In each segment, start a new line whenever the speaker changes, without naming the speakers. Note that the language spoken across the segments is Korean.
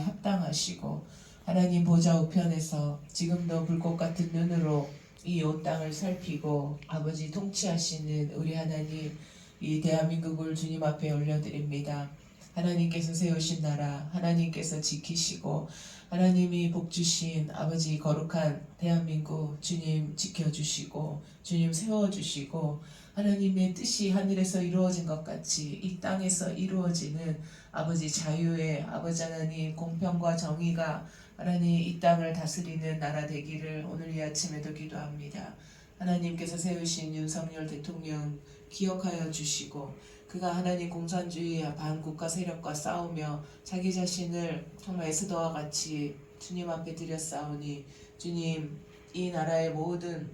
합당하시고 하나님 보좌 우편에서 지금도 불꽃 같은 눈으로 이 온 땅을 살피고 아버지 통치하시는 우리 하나님 이 대한민국을 주님 앞에 올려드립니다. 하나님께서 세우신 나라 하나님께서 지키시고 하나님이 복 주신 아버지 거룩한 대한민국 주님 지켜주시고 주님 세워주시고 하나님의 뜻이 하늘에서 이루어진 것 같이 이 땅에서 이루어지는 아버지 자유의 아버지 하나님 공평과 정의가 하나님 이 땅을 다스리는 나라 되기를 오늘 이 아침에도 기도합니다. 하나님께서 세우신 윤석열 대통령 기억하여 주시고 그가 하나님 공산주의 반국가 세력과 싸우며 자기 자신을 정말 에스더와 같이 주님 앞에 드렸사오니 주님 이 나라의 모든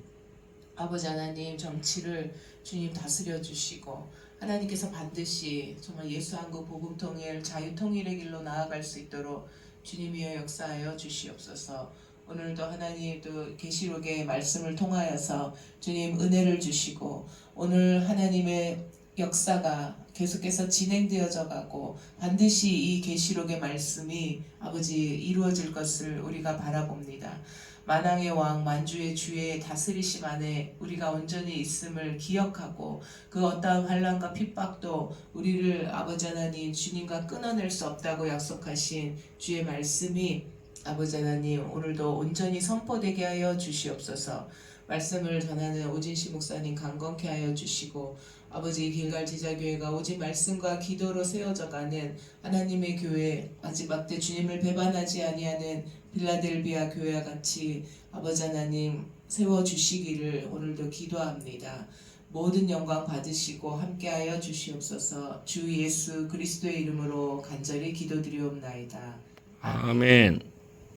아버지 하나님 정치를 주님 다스려 주시고 하나님께서 반드시 정말 예수 한국 복음 통일 자유 통일의 길로 나아갈 수 있도록 주님이여 역사하여 주시옵소서. 오늘도 하나님 또 계시록의 말씀을 통하여서 주님 은혜를 주시고 오늘 하나님의 역사가 계속해서 진행되어져 가고 반드시 이 계시록의 말씀이 아버지 이루어질 것을 우리가 바라봅니다. 만왕의 왕 만주의 주의 다스리심 안에 우리가 온전히 있음을 기억하고 그 어떠한 환란과 핍박도 우리를 아버지 하나님 주님과 끊어낼 수 없다고 약속하신 주의 말씀이 아버지 하나님 오늘도 온전히 선포되게 하여 주시옵소서. 말씀을 전하는 오진시 목사님 강건케 하여 주시고 아버지 길갈 제자교회가 오직 말씀과 기도로 세워져가는 하나님의 교회 마지막 때 주님을 배반하지 아니하는 빌라델비아 교회와 같이 아버지 하나님 세워 주시기를 오늘도 기도합니다. 모든 영광 받으시고 함께하여 주시옵소서. 주 예수 그리스도의 이름으로 간절히 기도드리옵나이다.
아멘.